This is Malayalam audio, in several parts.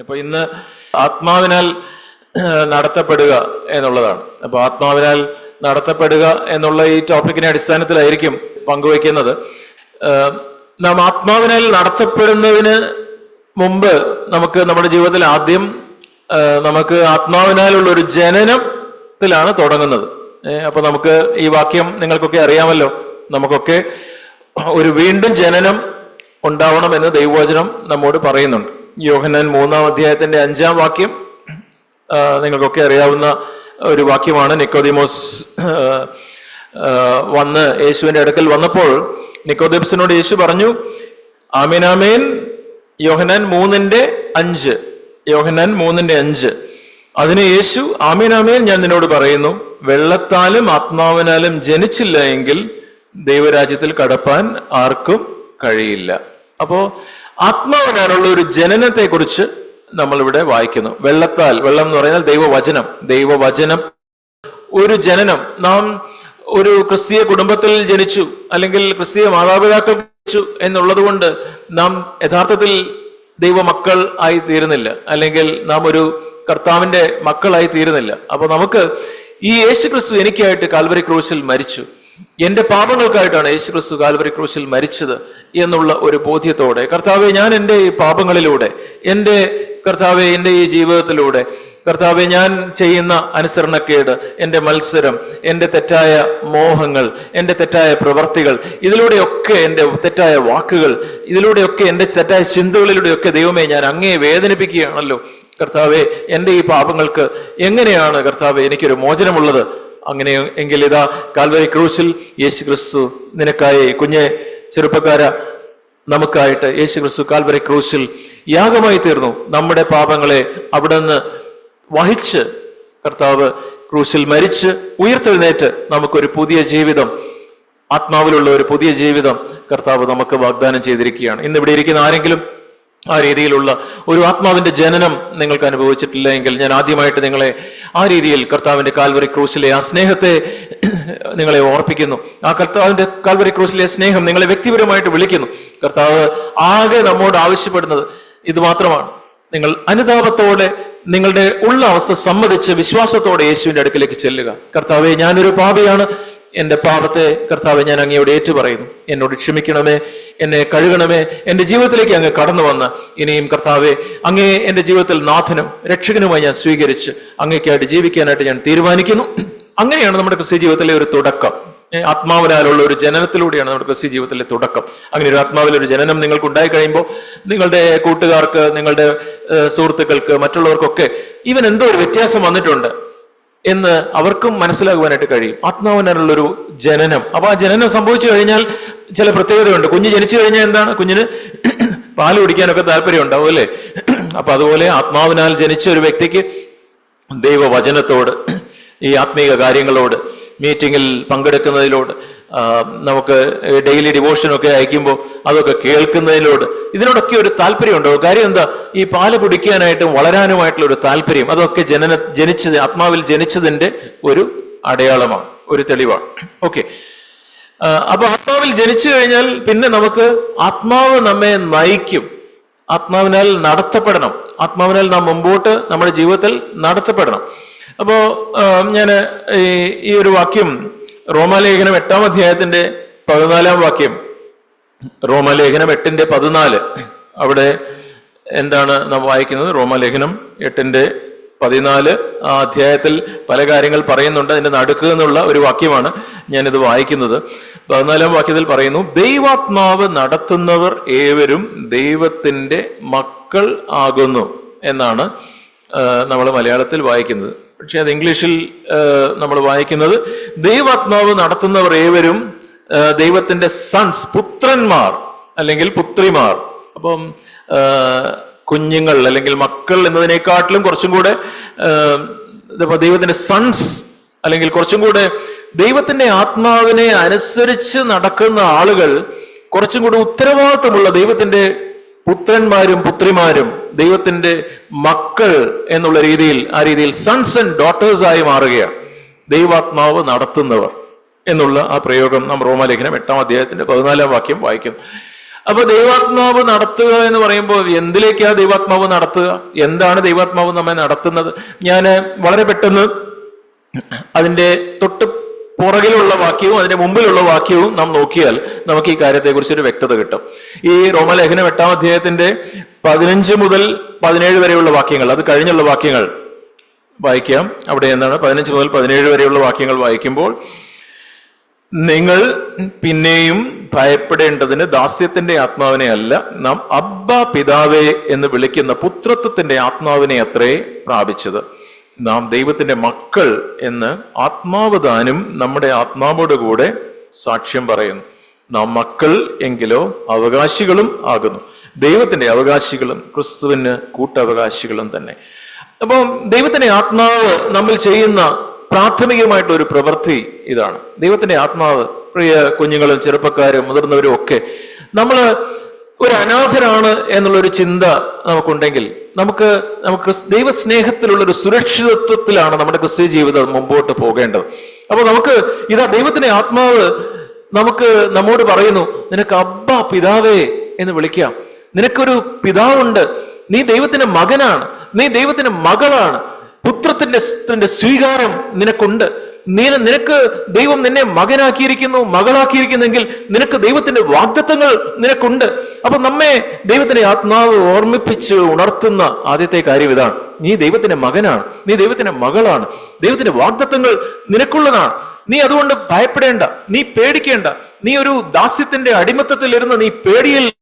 ഇപ്പൊ ഇന്ന് ആത്മാവിനാൽ നടത്തപ്പെടുക എന്നുള്ളതാണ്. അപ്പൊ ആത്മാവിനാൽ നടത്തപ്പെടുക എന്നുള്ള ഈ ടോപ്പിക്കിനെ അടിസ്ഥാനത്തിലായിരിക്കും പങ്കുവയ്ക്കുന്നത്. നാം ആത്മാവിനാൽ നടത്തപ്പെടുന്നതിന് മുമ്പ് നമുക്ക് നമ്മുടെ ജീവിതത്തിൽ ആദ്യം നമുക്ക് ആത്മാവിനാലുള്ള ഒരു ജനനത്തിലാണ് തുടങ്ങുന്നത്. അപ്പൊ നമുക്ക് ഈ വാക്യം നിങ്ങൾക്കൊക്കെ അറിയാമല്ലോ. നമുക്കൊക്കെ ഒരു വീണ്ടും ജനനം ഉണ്ടാവണം എന്ന് ദൈവവചനം നമ്മോട് പറയുന്നുണ്ട്. യോഹന്നാൻ മൂന്നാം അധ്യായത്തിന്റെ അഞ്ചാം വാക്യം നിങ്ങൾക്കൊക്കെ അറിയാവുന്ന ഒരു വാക്യമാണ്. നിക്കോദിമോസ് വന്ന് യേശുവിന്റെ അടുക്കൽ വന്നപ്പോൾ നിക്കോദിമസിനോട് യേശു പറഞ്ഞു ആമീനാമേൻ യോഹനാൻ മൂന്നിന്റെ അഞ്ച് യോഹനാൻ മൂന്നിന്റെ അഞ്ച്. അതിന് യേശു ആമീനാമേൻ ഞാൻ നിന്നോട് പറയുന്നു വെള്ളത്താലും ആത്മാവിനാലും ജനിച്ചില്ല എങ്കിൽ ദൈവരാജ്യത്തിൽ കടപ്പാൻ ആർക്കും കഴിയില്ല. അപ്പോ ആത്മാവിനാലുള്ള ഒരു ജനനത്തെ കുറിച്ച് നമ്മൾ ഇവിടെ വായിക്കുന്നു. വെള്ളത്താൽ വെള്ളം എന്ന് പറഞ്ഞാൽ ദൈവവചനം. ദൈവവചനം ഒരു ജനനം. നാം ഒരു ക്രിസ്തീയ കുടുംബത്തിൽ ജനിച്ചു അല്ലെങ്കിൽ ക്രിസ്തീയ മാതാപിതാക്കൾ ജനിച്ചു എന്നുള്ളത് കൊണ്ട് നാം യഥാർത്ഥത്തിൽ ദൈവമക്കൾ ആയി തീരുന്നില്ല. അല്ലെങ്കിൽ നാം ഒരു കർത്താവിന്റെ മക്കളായി തീരുന്നില്ല. അപ്പൊ നമുക്ക് ഈ യേശു ക്രിസ്തു എനിക്കായിട്ട് കാൽവരി ക്രൂശിൽ മരിച്ചു. എന്റെ പാപങ്ങൾക്കായിട്ടാണ് യേശു ക്രിസ്തു കാൽവരി ക്രൂശിൽ മരിച്ചത് എന്നുള്ള ഒരു ബോധ്യത്തോടെ. കർത്താവെ ഞാൻ എന്റെ ഈ പാപങ്ങളിലൂടെ എന്റെ കർത്താവെ എന്റെ ഈ ജീവിതത്തിലൂടെ കർത്താവെ ഞാൻ ചെയ്യുന്ന അനുസരണക്കേട് എന്റെ മത്സരം എന്റെ തെറ്റായ മോഹങ്ങൾ എന്റെ തെറ്റായ പ്രവർത്തികൾ ഇതിലൂടെയൊക്കെ എന്റെ തെറ്റായ വാക്കുകൾ ഇതിലൂടെയൊക്കെ എന്റെ തെറ്റായ ചിന്തകളിലൂടെയൊക്കെ ദൈവമേ ഞാൻ അങ്ങേ വേദനിപ്പിക്കുകയാണല്ലോ. കർത്താവെ എന്റെ ഈ പാപങ്ങൾക്ക് എങ്ങനെയാണ് കർത്താവെ എനിക്കൊരു മോചനമുള്ളത്? അങ്ങനെ എങ്കിൽ ഇതാ കാൽവരി ക്രൂശിൽ യേശു ക്രിസ്തു നിനക്കായി കുഞ്ഞെ ചെറുപ്പക്കാര നമുക്കായിട്ട് യേശു ക്രിസ്തു കാൽവരി ക്രൂശിൽ യാഗമായി തീർന്നു. നമ്മുടെ പാപങ്ങളെ അവിടെ നിന്ന് വഹിച്ച് കർത്താവ് ക്രൂശിൽ മരിച്ച് ഉയർത്തെഴുന്നേറ്റ് നമുക്കൊരു പുതിയ ജീവിതം ആത്മാവിലുള്ള ഒരു പുതിയ ജീവിതം കർത്താവ് നമുക്ക് വാഗ്ദാനം ചെയ്തിരിക്കുകയാണ്. ഇന്ന് ഇവിടെ ഇരിക്കുന്ന ആരെങ്കിലും ആ രീതിയിലുള്ള ഒരു ആത്മാവിന്റെ ജനനം നിങ്ങൾക്ക് അനുഭവിച്ചിട്ടില്ല എങ്കിൽ ഞാൻ ആദ്യമായിട്ട് നിങ്ങളെ ആ രീതിയിൽ കർത്താവിന്റെ കാൽവറി ക്രൂസിലെ ആ സ്നേഹത്തെ നിങ്ങളെ ഓർപ്പിക്കുന്നു. ആ കർത്താവിന്റെ കാൽവറി ക്രൂസിലെ സ്നേഹം നിങ്ങളെ വ്യക്തിപരമായിട്ട് വിളിക്കുന്നു. കർത്താവ് ആകെ നമ്മോട് ആവശ്യപ്പെടുന്നത് ഇത് മാത്രമാണ്. നിങ്ങൾ അനുതാപത്തോടെ നിങ്ങളുടെ ഉള്ള അവസ്ഥ സമ്മതിച്ച് വിശ്വാസത്തോടെ യേശുവിന്റെ അടുക്കിലേക്ക് ചെല്ലുക. കർത്താവെ ഞാനൊരു പാപിയാണ്. എന്റെ പാപത്തെ കർത്താവ് ഞാൻ അങ്ങയോട് ഏറ്റുപറയുന്നു. എന്നോട് ക്ഷമിക്കണമേ എന്നെ കഴുകണമേ എന്റെ ജീവിതത്തിലേക്ക് അങ്ങ് കടന്നു വന്ന് ഇനിയും കർത്താവെ അങ്ങേ എന്റെ ജീവിതത്തിൽ നാഥനും രക്ഷകനുമായി ഞാൻ സ്വീകരിച്ച് അങ്ങേക്കായിട്ട് ജീവിക്കാനായിട്ട് ഞാൻ തീരുമാനിക്കുന്നു. അങ്ങനെയാണ് നമ്മുടെ ക്രിസ്ത്യ ജീവിതത്തിലെ ഒരു തുടക്കം. ആത്മാവിനാലുള്ള ഒരു ജനനത്തിലൂടെയാണ് നമ്മുടെ ക്രിസ്ത്യ ജീവിതത്തിലെ തുടക്കം. അങ്ങനെ ഒരു ആത്മാവിൽ ഒരു ജനനം നിങ്ങൾക്ക് ഉണ്ടായി കഴിയുമ്പോൾ നിങ്ങളുടെ കൂട്ടുകാർക്ക് നിങ്ങളുടെ സുഹൃത്തുക്കൾക്ക് മറ്റുള്ളവർക്കൊക്കെ ഇവൻ എന്തോ ഒരു വ്യത്യാസം വന്നിട്ടുണ്ട്. എന്ന് അവർക്കും മനസ്സിലാകുവാനായിട്ട് കഴിയും. ആത്മാവിനുള്ളൊരു ജനനം. അപ്പൊ ആ ജനനം സംഭവിച്ചു കഴിഞ്ഞാൽ ചില പ്രത്യേകതയുണ്ട്. കുഞ്ഞ് ജനിച്ചു കഴിഞ്ഞാൽ എന്താണ്? കുഞ്ഞിന് പാൽ കുടിക്കാനൊക്കെ താല്പര്യം ഉണ്ടാവും അല്ലേ? അപ്പൊ അതുപോലെ ആത്മാവിനാൽ ജനിച്ച ഒരു വ്യക്തിക്ക് ദൈവവചനത്തോട് ഈ ആത്മീക കാര്യങ്ങളോട് മീറ്റിങ്ങിൽ പങ്കെടുക്കുന്നതിലോട് നമുക്ക് ഡെയിലി ഡിവോഷനൊക്കെ അയക്കുമ്പോൾ അതൊക്കെ കേൾക്കുന്നതിലോട് ഇതിനോടൊക്കെ ഒരു താല്പര്യം കാര്യം എന്താ ഈ പാൽ കുടിക്കാനായിട്ടും വളരാനുമായിട്ടുള്ള ഒരു താല്പര്യം അതൊക്കെ ജനന ജനിച്ചത് ആത്മാവിൽ ജനിച്ചതിന്റെ ഒരു അടയാളമാണ് ഒരു തെളിവാണ്. ഓക്കെ. അപ്പൊ ആത്മാവിൽ ജനിച്ചു കഴിഞ്ഞാൽ പിന്നെ നമുക്ക് ആത്മാവ് നമ്മെ നയിക്കും. ആത്മാവിനാൽ നടത്തപ്പെടണം. ആത്മാവിനാൽ നാം മുമ്പോട്ട് നമ്മുടെ ജീവിതത്തിൽ നടത്തപ്പെടണം. അപ്പോ ഞാൻ ഈ ഒരു വാക്യം റോമാലേഖനം എട്ടാം അധ്യായത്തിന്റെ പതിനാലാം വാക്യം. റോമാലേഖനം എട്ടിന്റെ പതിനാല്. അവിടെ എന്താണ് നാം വായിക്കുന്നത്? റോമാലേഖനം എട്ടിന്റെ പതിനാല് ആ അധ്യായത്തിൽ പല കാര്യങ്ങൾ പറയുന്നുണ്ട്. അതിന്റെ നടുക്ക് എന്നുള്ള ഒരു വാക്യമാണ് ഞാനിത് വായിക്കുന്നത്. പതിനാലാം വാക്യത്തിൽ പറയുന്നു ദൈവാത്മാവ് നടത്തുന്നവർ ഏവരും ദൈവത്തിന്റെ മക്കൾ ആകുന്നു എന്നാണ് നമ്മൾ മലയാളത്തിൽ വായിക്കുന്നത്. പക്ഷെ അത് ഇംഗ്ലീഷിൽ നമ്മൾ വായിക്കുന്നത് ദൈവാത്മാവ് നടത്തുന്നവർ ഏവരും ദൈവത്തിന്റെ സൺസ് പുത്രന്മാർ അല്ലെങ്കിൽ പുത്രിമാർ. അപ്പം കുഞ്ഞുങ്ങൾ അല്ലെങ്കിൽ മക്കൾ എന്നതിനെക്കാട്ടിലും കുറച്ചും കൂടെ ദൈവത്തിന്റെ സൺസ് അല്ലെങ്കിൽ കുറച്ചും കൂടെ ദൈവത്തിന്റെ ആത്മാവിനെ അനുസരിച്ച് നടക്കുന്ന ആളുകൾ കുറച്ചും കൂടെ ഉത്തരവാദിത്വമുള്ള ദൈവത്തിന്റെ പുത്രന്മാരും പുത്രിമാരും ദൈവത്തിന്റെ മക്കൾ എന്നുള്ള രീതിയിൽ ആ രീതിയിൽ സൺസ് ആൻഡ് ഡോട്ടേഴ്സ് ആയി മാറുകയാണ്. ദൈവാത്മാവ് നടത്തുന്നവർ എന്നുള്ള ആ പ്രയോഗം നാം റോമാലേഖനം എട്ടാം അധ്യായത്തിന്റെ പതിനാലാം വാക്യം വായിക്കും അപ്പൊ ദൈവാത്മാവ് നടത്തുക എന്ന് പറയുമ്പോൾ എന്തിലേക്കാണ് ദൈവാത്മാവ് നടത്തുക? എന്താണ് ദൈവാത്മാവ് നമ്മെ നടത്തുന്നത്? ഞാൻ വളരെ പെട്ടെന്ന് അതിന്റെ തൊട്ട് പുറകിലുള്ള വാക്യവും അതിന്റെ മുമ്പിലുള്ള വാക്യവും നാം നോക്കിയാൽ നമുക്ക് ഈ കാര്യത്തെക്കുറിച്ച് ഒരു വ്യക്തത കിട്ടും. ഈ റോമലേഖനം എട്ടാം അധ്യായത്തിന്റെ പതിനഞ്ച് മുതൽ പതിനേഴ് വരെയുള്ള വാക്യങ്ങൾ അത് കഴിഞ്ഞുള്ള വാക്യങ്ങൾ വായിക്കാം. അവിടെ എന്താണ്? പതിനഞ്ച് മുതൽ പതിനേഴ് വരെയുള്ള വാക്യങ്ങൾ വായിക്കുമ്പോൾ നിങ്ങൾ പിന്നെയും ഭയപ്പെടേണ്ടതിന് ദാസ്യത്തിന്റെ ആത്മാവിനെ അല്ല നാം അബ്ബ പിതാവേ എന്ന് വിളിക്കുന്ന പുത്രത്വത്തിന്റെ ആത്മാവിനെ അത്രേ പ്രാപിച്ചത്. നാം ദൈവത്തിന്റെ മക്കൾ എന്ന് ആത്മാവ് താനും നമ്മുടെ ആത്മാവോട് കൂടെ സാക്ഷ്യം പറയുന്നു. നാം മക്കൾ എങ്കിലോ അവകാശികളും ആകുന്നു. ദൈവത്തിന്റെ അവകാശികളും ക്രിസ്തുവിന് കൂട്ടവകാശികളും തന്നെ. അപ്പം ദൈവത്തിന്റെ ആത്മാവ് നമ്മൾ ചെയ്യുന്ന പ്രാഥമികമായിട്ടുള്ള ഒരു പ്രവൃത്തി ഇതാണ്. ദൈവത്തിന്റെ ആത്മാവ് പ്രിയ കുഞ്ഞുങ്ങളും ചെറുപ്പക്കാരും മുതിർന്നവരും ഒക്കെ നമ്മൾ ഒരു അനാഥരാണ് എന്നുള്ളൊരു ചിന്ത നമുക്കുണ്ടെങ്കിൽ നമുക്ക് നമുക്ക് ദൈവസ്നേഹത്തിലുള്ള ഒരു സുരക്ഷിതത്വത്തിലാണ് നമ്മുടെ ക്രിസ്ത്യ ജീവിതം മുമ്പോട്ട് പോകേണ്ടത്. അപ്പൊ നമുക്ക് ഇതാ ദൈവത്തിന്റെ ആത്മാവ് നമുക്ക് നമ്മോട് പറയുന്നു നിനക്ക് അബ്ബ പിതാവേ എന്ന് വിളിക്കാം. നിനക്കൊരു പിതാവുണ്ട്. നീ ദൈവത്തിന്റെ മകനാണ്. നീ ദൈവത്തിന്റെ മകളാണ്. പുത്രത്തിന്റെ സ്വീകാരം നിനക്കുണ്ട്. നീ നിനക്ക് ദൈവം നിന്നെ മകനാക്കിയിരിക്കുന്നു മകളാക്കിയിരിക്കുന്നെങ്കിൽ നിനക്ക് ദൈവത്തിന്റെ വാഗ്ദത്വങ്ങൾ നിനക്കുണ്ട്. അപ്പൊ നമ്മെ ദൈവത്തിന്റെ ആത്മാവ് ഓർമ്മിപ്പിച്ച് ഉണർത്തുന്ന ആദ്യത്തെ കാര്യം ഇതാണ്. നീ ദൈവത്തിന്റെ മകനാണ്. നീ ദൈവത്തിന്റെ മകളാണ്. ദൈവത്തിന്റെ വാഗ്ദത്വങ്ങൾ നിനക്കുള്ളതാണ്. നീ അതുകൊണ്ട് ഭയപ്പെടേണ്ട. നീ പേടിക്കേണ്ട. നീ ഒരു ദാസ്യത്തിന്റെ അടിമത്തത്തിൽ ഇരുന്ന് നീ പേടിയിൽ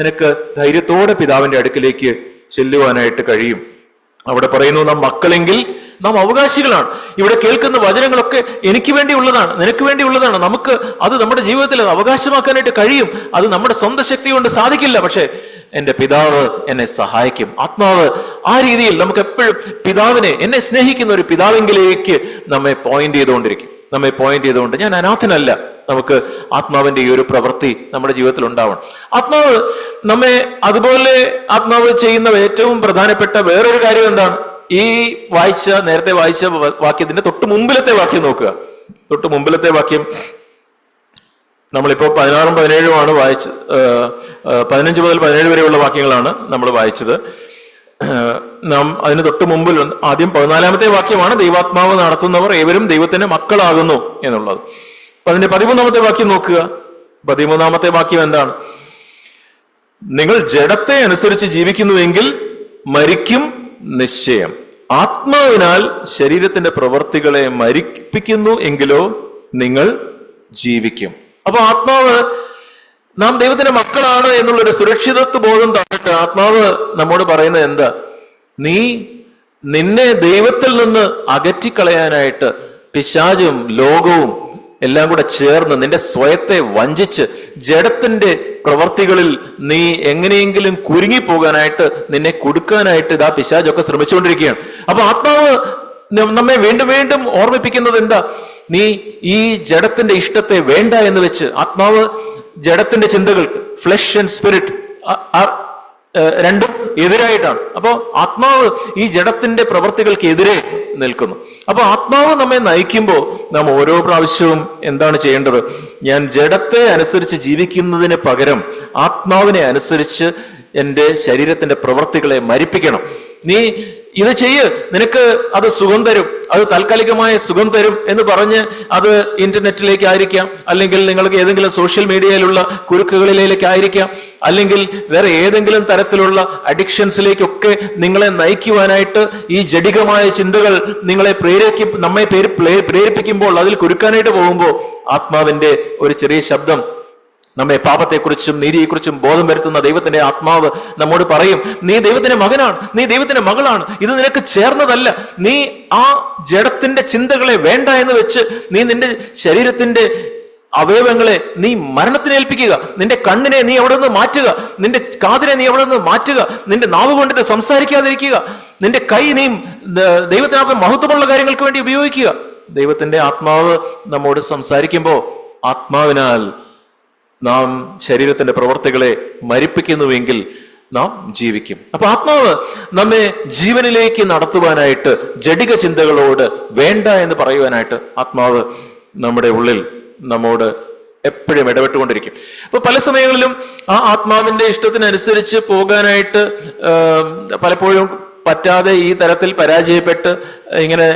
നിനക്ക് ധൈര്യത്തോടെ പിതാവിന്റെ അടുക്കിലേക്ക് ചെല്ലുവാനായിട്ട് കഴിയും. അവിടെ പറയുന്നു നാം മക്കളെങ്കിൽ നാം അവകാശികളാണ്. ഇവിടെ കേൾക്കുന്ന വചനങ്ങളൊക്കെ എനിക്ക് വേണ്ടിയുള്ളതാണ് നിനക്ക് വേണ്ടിയുള്ളതാണ് നമുക്ക് അത് നമ്മുടെ ജീവിതത്തിൽ അത് അവകാശമാക്കാനായിട്ട് കഴിയും. അത് നമ്മുടെ സ്വന്തം ശക്തി കൊണ്ട് സാധിക്കില്ല. പക്ഷേ എന്റെ പിതാവ് എന്നെ സഹായിക്കും. ആത്മാവ് ആ രീതിയിൽ നമുക്ക് എപ്പോഴും പിതാവിനെ എന്നെ സ്നേഹിക്കുന്ന ഒരു പിതാവിങ്കിലേക്ക് നമ്മെ പോയിന്റ് ചെയ്തുകൊണ്ടിരിക്കും. നമ്മെ പോയിന്റ് ചെയ്തുകൊണ്ട്. ഞാൻ അനാഥനല്ല. നമുക്ക് ആത്മാവിന്റെ ഈ ഒരു പ്രവൃത്തി നമ്മുടെ ജീവിതത്തിൽ ഉണ്ടാവണം. ആത്മാവ് നമ്മെ അതുപോലെ ആത്മാവ് ചെയ്യുന്ന ഏറ്റവും പ്രധാനപ്പെട്ട വേറൊരു കാര്യം എന്താണ്? ഈ വായിച്ച നേരത്തെ വായിച്ച വാക്യത്തിന്റെ തൊട്ട് മുമ്പിലത്തെ വാക്യം നോക്കുക. തൊട്ട് മുമ്പിലത്തെ വാക്യം നമ്മളിപ്പോ പതിനാറും പതിനേഴുമാണ് വായിച്ച് പതിനഞ്ച് മുതൽ പതിനേഴ് വരെയുള്ള വാക്യങ്ങളാണ് നമ്മൾ വായിച്ചത്. നാം അതിന് തൊട്ട് മുമ്പിൽ ആദ്യം പതിനാലാമത്തെ വാക്യമാണ് ദൈവാത്മാവ് നടത്തുന്നവർ ഏവരും ദൈവത്തിന്റെ മക്കളാകുന്നു എന്നുള്ളത്. അപ്പൊ അതിന്റെ പതിമൂന്നാമത്തെ വാക്യം നോക്കുക. പതിമൂന്നാമത്തെ വാക്യം എന്താണ്? നിങ്ങൾ ജഡത്തെ അനുസരിച്ച് ജീവിക്കുന്നുവെങ്കിൽ മരിക്കും നിശ്ചയം. ആത്മാവിനാൽ ശരീരത്തിന്റെ പ്രവൃത്തികളെ മരിപ്പിക്കുന്നു എങ്കിലോ നിങ്ങൾ ജീവിക്കും. അപ്പൊ ആത്മാവ് നാം ദൈവത്തിന്റെ മക്കളാണ് എന്നുള്ളൊരു സുരക്ഷിതത്വ ബോധം തന്നിട്ട് ആത്മാവ് നമ്മോട് പറയുന്നത് എന്താ? നീ നിന്നെ ദൈവത്തിൽ നിന്ന് അകറ്റിക്കളയാനായിട്ട് പിശാചും ലോകവും എല്ലാം കൂടെ ചേർന്ന് നിന്റെ സ്വയത്തെ വഞ്ചിച്ച് ജഡത്തിന്റെ പ്രവർത്തികളിൽ നീ എങ്ങനെയെങ്കിലും കുരുങ്ങി പോകാനായിട്ട് നിന്നെ കൊടുക്കാനായിട്ട് ഇതാ പിശാചൊക്കെ ശ്രമിച്ചുകൊണ്ടിരിക്കുകയാണ്. അപ്പൊ ആത്മാവ് നമ്മെ വീണ്ടും വീണ്ടും ഓർമ്മിപ്പിക്കുന്നത് എന്താ? നീ ഈ ജഡത്തിന്റെ ഇഷ്ടത്തെ വേണ്ട എന്ന് വെച്ച് ആത്മാവ് ജഡത്തിന്റെ ചിന്തകൾക്ക് ഫ്ലഷ് ആൻഡ് സ്പിരിറ്റ് രണ്ടും എതിരായിട്ടാണ്. അപ്പോൾ ആത്മാവ് ഈ ജഡത്തിന്റെ പ്രവർത്തികൾക്ക് എതിരെ നിൽക്കുന്നു. അപ്പൊ ആത്മാവ് നമ്മെ നയിക്കുമ്പോൾ നാം ഓരോ പ്രാവശ്യവും എന്താണ് ചെയ്യേണ്ടത്? ഞാൻ ജഡത്തെ അനുസരിച്ച് ജീവിക്കുന്നതിന് പകരം ആത്മാവിനെ അനുസരിച്ച് എന്റെ ശരീരത്തിന്റെ പ്രവർത്തികളെ മരിപ്പിക്കണം. നീ ഇത് ചെയ്യ്. നിനക്ക് അത് സുഖം തരും. അത് താൽക്കാലികമായ സുഖം തരും എന്ന് പറഞ്ഞ് അത് ഇന്റർനെറ്റിലേക്ക് ആയിരിക്കാം. അല്ലെങ്കിൽ നിങ്ങൾക്ക് ഏതെങ്കിലും സോഷ്യൽ മീഡിയയിലുള്ള കുരുക്കുകളിലേക്ക് ആയിരിക്കാം. അല്ലെങ്കിൽ വേറെ ഏതെങ്കിലും തരത്തിലുള്ള അഡിക്ഷൻസിലേക്കൊക്കെ നിങ്ങളെ നയിക്കുവാനായിട്ട് ഈ ജഡികമായ ചിന്തകൾ നിങ്ങളെ പ്രേരിപ്പി നമ്മെ പേര് പ്രേരിപ്പിക്കുമ്പോൾ അതിൽ കുരുക്കാനായിട്ട് പോകുമ്പോൾ ആത്മാവിന്റെ ഒരു ചെറിയ ശബ്ദം നമ്മെ പാപത്തെക്കുറിച്ചും നീതിയെക്കുറിച്ചും ബോധം വരുത്തുന്ന ദൈവത്തിന്റെ ആത്മാവ് നമ്മോട് പറയും നീ ദൈവത്തിന്റെ മകനാണ് നീ ദൈവത്തിന്റെ മകളാണ് ഇത് നിനക്ക് ചേർന്നതല്ല. നീ ആ ജഡത്തിന്റെ ചിന്തകളെ വേണ്ട എന്ന് വെച്ച് നീ നിന്റെ ശരീരത്തിന്റെ അവയവങ്ങളെ നീ മരണത്തിന് ഏൽപ്പിക്കുക. നിന്റെ കണ്ണിനെ നീ അവിടെ നിന്ന് മാറ്റുക. നിന്റെ കാതിനെ നീ അവിടെ നിന്ന് മാറ്റുക. നിന്റെ നാവ് കൊണ്ടിട്ട് സംസാരിക്കാതിരിക്കുക. നിന്റെ കൈ നീ ദൈവത്തിനകത്ത് മഹത്വമുള്ള കാര്യങ്ങൾക്ക് വേണ്ടി ഉപയോഗിക്കുക. ദൈവത്തിന്റെ ആത്മാവ് നമ്മോട് സംസാരിക്കുമ്പോൾ ആത്മാവിനാൽ നാം ശരീരത്തിന്റെ പ്രവർത്തികളെ മരിപ്പിക്കുന്നുവെങ്കിൽ നാം ജീവിക്കും. അപ്പൊ ആത്മാവ് നമ്മെ ജീവനിലേക്ക് നടത്തുവാനായിട്ട് ജടിക ചിന്തകളോട് വേണ്ട എന്ന് പറയുവാനായിട്ട് ആത്മാവ് നമ്മുടെ ഉള്ളിൽ നമ്മോട് എപ്പോഴും ഇടപെട്ടുകൊണ്ടിരിക്കും. അപ്പൊ പല സമയങ്ങളിലും ആ ആത്മാവിന്റെ ഇഷ്ടത്തിനനുസരിച്ച് പോകാനായിട്ട് പലപ്പോഴും പറ്റാതെ ഈ തരത്തിൽ പരാജയപ്പെട്ട് ഇങ്ങനെ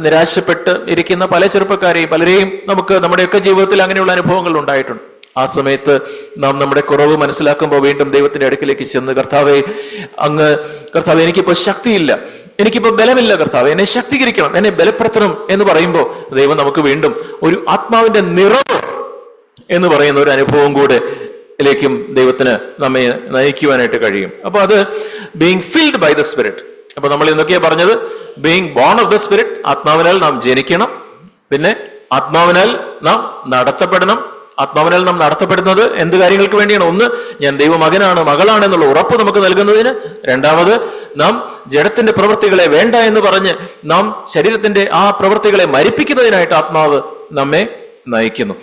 നിരാശപ്പെട്ട് ഇരിക്കുന്ന പല ചെറുപ്പക്കാരെയും പലരെയും നമുക്ക് നമ്മുടെയൊക്കെ ജീവിതത്തിൽ അങ്ങനെയുള്ള അനുഭവങ്ങൾ ഉണ്ടായിട്ടുണ്ട്. ആ സമയത്ത് നാം നമ്മുടെ കുറവ് മനസ്സിലാക്കുമ്പോൾ വീണ്ടും ദൈവത്തിന്റെ അടുക്കിലേക്ക് ചെന്ന് കർത്താവെ അങ്ങ് കർത്താവ് എനിക്കിപ്പോ ശക്തിയില്ല. എനിക്കിപ്പോ ബലമില്ല കർത്താവ്. എന്നെ ശക്തീകരിക്കണം. എന്നെ ബലപ്പെടുത്തണം എന്ന് പറയുമ്പോൾ ദൈവം നമുക്ക് വീണ്ടും ഒരു ആത്മാവിന്റെ നിറവ് എന്ന് പറയുന്ന ഒരു അനുഭവം കൂടെ ലേക്കും ദൈവത്തിന് നമ്മെ നയിക്കുവാനായിട്ട് കഴിയും. അപ്പൊ അത് being filled by the spirit അപ്പൊ നമ്മൾ എന്തൊക്കെയാ പറഞ്ഞത്? Being born of the spirit ആത്മാവിനാൽ നാം ജനിക്കണം. പിന്നെ ആത്മാവിനാൽ നാം നടത്തപ്പെടണം. ആത്മാവിനാൽ നാം നടത്തപ്പെടുന്നത് എന്ത് കാര്യങ്ങൾക്ക് വേണ്ടിയാണ്? ഒന്ന് ഞാൻ ദൈവമകനാണ് മകളാണ് എന്നുള്ള ഉറപ്പ് നമുക്ക് നൽകുന്നതിന്. രണ്ടാമത് നാം ജഡത്തിന്റെ പ്രവൃത്തികളെ വേണ്ട എന്ന് പറഞ്ഞ് നാം ശരീരത്തിന്റെ ആ പ്രവൃത്തികളെ മരിപ്പിക്കുന്നതിനായിട്ട് ആത്മാവ് നമ്മെ നയിക്കുന്നു.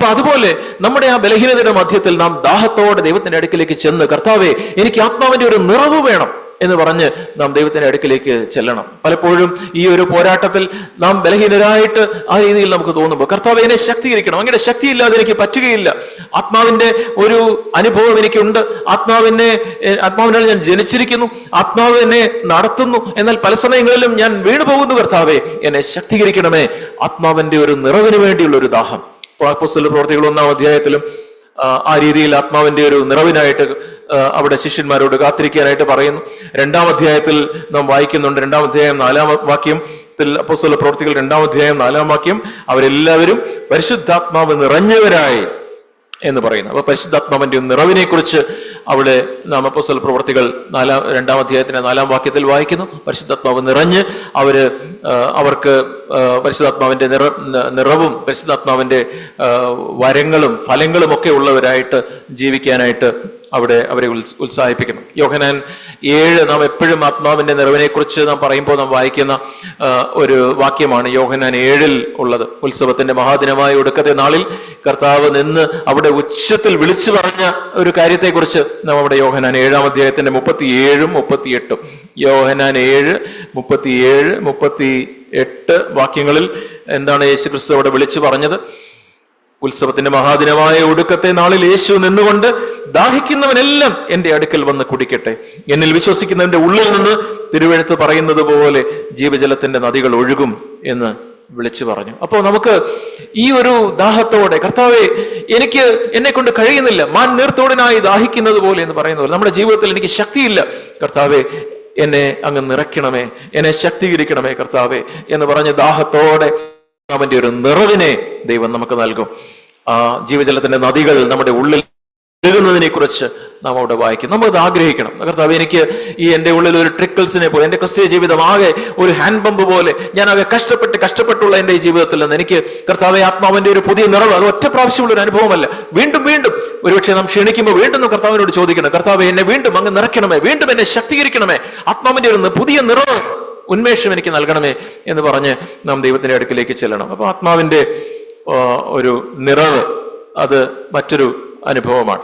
അപ്പൊ അതുപോലെ നമ്മുടെ ആ ബലഹീനതയുടെ മധ്യത്തിൽ നാം ദാഹത്തോടെ ദൈവത്തിന്റെ അടുക്കിലേക്ക് ചെന്ന് കർത്താവെ എനിക്ക് ആത്മാവിന്റെ ഒരു നിറവ് വേണം എന്ന് പറഞ്ഞ് നാം ദൈവത്തിന്റെ അടുക്കിലേക്ക് ചെല്ലണം. പലപ്പോഴും ഈ ഒരു പോരാട്ടത്തിൽ നാം ബലഹീനരായിട്ട് ആ രീതിയിൽ നമുക്ക് തോന്നുമ്പോൾ കർത്താവ് എന്നെ ശക്തീകരിക്കണം. അങ്ങനെ ശക്തിയില്ലാതെ എനിക്ക് പറ്റുകയില്ല. ആത്മാവിന്റെ ഒരു അനുഭവം എനിക്കുണ്ട്. ആത്മാവിനെ ആത്മാവിനാൽ ഞാൻ ജനിച്ചിരിക്കുന്നു. ആത്മാവ് എന്നെ നടത്തുന്നു. എന്നാൽ പല സമയങ്ങളിലും ഞാൻ വീണു പോകുന്നു കർത്താവെ. എന്നെ ശക്തീകരിക്കണമേ. ആത്മാവിന്റെ ഒരു നിറവിന് വേണ്ടിയുള്ള ഒരു ദാഹം. അപ്പോസ്തല പ്രവർത്തികൾ ഒന്നാം അധ്യായത്തിലും ആ, രീതിയിൽ ആത്മാവിന്റെ ഒരു നിറവിനായിട്ട് അവിടെ ശിഷ്യന്മാരോട് കാത്തിരിക്കാനായിട്ട് പറയുന്നു. രണ്ടാം അധ്യായത്തിൽ നാം വായിക്കുന്നുണ്ട്. രണ്ടാം അധ്യായം നാലാം വാക്യം അപ്പോസ്തല പ്രവർത്തികൾ രണ്ടാം അധ്യായം നാലാം വാക്യം അവരെല്ലാവരും പരിശുദ്ധാത്മാവ് നിറഞ്ഞവരായി. എന്ന് പറയുന്നു. അപ്പൊ പരിശുദ്ധാത്മാവിന്റെ നിറവിനെ കുറിച്ച് അവിടെ നാം പ്രവർത്തികൾ നാലാം രണ്ടാം അധ്യായത്തിന്റെ നാലാം വാക്യത്തിൽ വായിക്കുന്നു. പരിശുദ്ധാത്മാവ് നിറഞ്ഞ് അവർ അവർക്ക് പരിശുദ്ധാത്മാവിന്റെ നിറ നിറവും പരിശുദ്ധാത്മാവിന്റെ വരങ്ങളും ഫലങ്ങളും ഒക്കെ ഉള്ളവരായിട്ട് ജീവിക്കാനായിട്ട് അവിടെ അവരെ ഉത്സ് ഉത്സാഹിപ്പിക്കുന്നു. യോഹനാൻ ഏഴ് നാം എപ്പോഴും ആത്മാവിന്റെ നിറവിനെ കുറിച്ച് നാം പറയുമ്പോൾ നാം വായിക്കുന്ന ഒരു വാക്യമാണ് യോഹനാൻ ഏഴിൽ ഉള്ളത്. ഉത്സവത്തിന്റെ മഹാദിനമായ ഒടുക്കത്തെ നാളിൽ കർത്താവ് നിന്ന് അവിടെ ഉച്ചത്തിൽ വിളിച്ചു പറഞ്ഞ ഒരു കാര്യത്തെക്കുറിച്ച് നാം അവിടെ യോഹനാൻ ഏഴാം അധ്യായത്തിന്റെ മുപ്പത്തി ഏഴും മുപ്പത്തിയെട്ടും. യോഹനാൻ ഏഴ് മുപ്പത്തിയേഴ് മുപ്പത്തി എട്ട് വാക്യങ്ങളിൽ എന്താണ് യേശു ക്രിസ്തു അവിടെ വിളിച്ചു പറഞ്ഞത്? ഉത്സവത്തിന്റെ മഹാദിനമായ ഒടുക്കത്തെ നാളിൽ യേശു നിന്നുകൊണ്ട് ദാഹിക്കുന്നവനെല്ലാം എന്റെ അടുക്കൽ വന്ന് കുടിക്കട്ടെ. എന്നിൽ വിശ്വസിക്കുന്നവന്റെ ഉള്ളിൽ നിന്ന് തിരുവഴുത്ത് പറയുന്നത് പോലെ ജീവജലത്തിന്റെ നദികൾ ഒഴുകും എന്ന് വിളിച്ചു പറഞ്ഞു. അപ്പോൾ നമുക്ക് ഈ ഒരു ദാഹത്തോടെ കർത്താവെ എനിക്ക് എന്നെ കൊണ്ട് കഴിയുന്നില്ല. മാൻ നീർത്തോടിനായി ദാഹിക്കുന്നത് പോലെ എന്ന് പറയുന്നത് പോലെ. നമ്മുടെ ജീവിതത്തിൽ എനിക്ക് ശക്തിയില്ല. കർത്താവെ എന്നെ അങ്ങ് നിറയ്ക്കണമേ. എന്നെ ശക്തീകരിക്കണമേ കർത്താവെ എന്ന് പറഞ്ഞ് ദാഹത്തോടെ അവന്റെ ഒരു നിറവിനെ ദൈവം നമുക്ക് നൽകും. ആ ജീവജലത്തിന്റെ നദികൾ നമ്മുടെ ഉള്ളിൽ ഒഴുകുന്നതിനെ കുറിച്ച് നാം അവിടെ വായിക്കും. നമ്മൾ അത് ആഗ്രഹിക്കണം. കർത്താവ് എനിക്ക് ഈ എന്റെ ഉള്ളിൽ ഒരു ട്രിക്കിൾസിനെ പോലെ എന്റെ ക്രിസ്തീയ ജീവിതം ആകെ ഒരു ഹാൻഡ് പമ്പ് പോലെ ഞാൻ ആകെ കഷ്ടപ്പെട്ട് കഷ്ടപ്പെട്ടുള്ള എന്റെ ഈ ജീവിതത്തിൽ നിന്ന് എനിക്ക് കർത്താവെ ആത്മാവിന്റെ ഒരു പുതിയ നിറവ് അത് ഒറ്റ പ്രാവശ്യമുള്ള ഒരു അനുഭവമല്ല. വീണ്ടും വീണ്ടും ഒരുപക്ഷെ നാം ക്ഷണിക്കുമ്പോൾ വീണ്ടും കർത്താവിനോട് ചോദിക്കണം. കർത്താവെ എന്നെ വീണ്ടും അങ്ങ് നിറയ്ക്കണമേ വീണ്ടും എന്നെ ശക്തീകരിക്കണമേ. ആത്മാവിന്റെ ഒരു പുതിയ നിറവ് ഉന്മേഷം എനിക്ക് നൽകണമേ എന്ന് പറഞ്ഞ് നാം ദൈവത്തിന്റെ അടുക്കിലേക്ക് ചെല്ലണം. അപ്പൊ ആത്മാവിന്റെ ഒരു നിറവ് അത് മറ്റൊരു അനുഭവമാണ്.